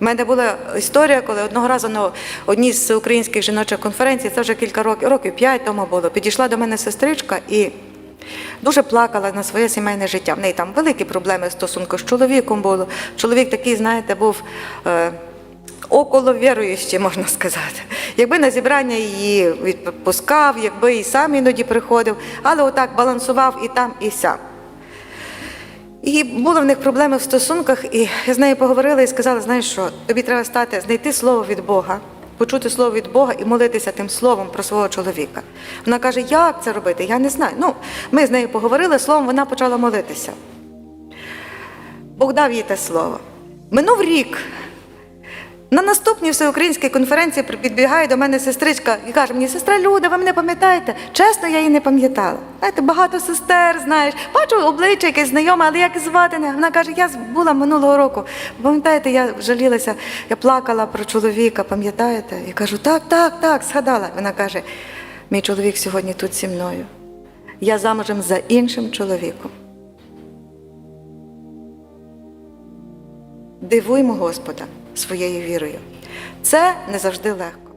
У мене була історія, коли одного разу на одній з українських жіночих конференцій, це вже кілька років, років п'ять тому було, підійшла до мене сестричка і дуже плакала на своє сімейне життя. В неї там великі проблеми стосунку з чоловіком було. Чоловік такий, знаєте, був. Е, Около віруючі, можна сказати. Якби на зібрання її відпускав, якби і сам іноді приходив, але отак балансував і там, і сям. І були в них проблеми в стосунках, і я з нею поговорила і сказала: знаєш що, тобі треба стати, знайти слово від Бога, почути слово від Бога і молитися тим словом про свого чоловіка. Вона каже, як це робити? Я не знаю. Ну, ми з нею поговорили, словом, вона почала молитися. Бог дав їй те слово. Минув рік. На наступній всеукраїнській конференції підбігає до мене сестричка і каже мені, сестра Люда, ви мене пам'ятаєте? Чесно, я її не пам'ятала. Знаєте, багато сестер, знаєш, бачу обличчя якесь знайоме, але як звати не. Вона каже, я була минулого року. Пам'ятаєте, я жалілася, я плакала про чоловіка, пам'ятаєте? Я кажу, так, так, так, згадала. Вона каже, мій чоловік сьогодні тут зі мною. Я замужем за іншим чоловіком. Дивуймо Господа своєю вірою. Це не завжди легко.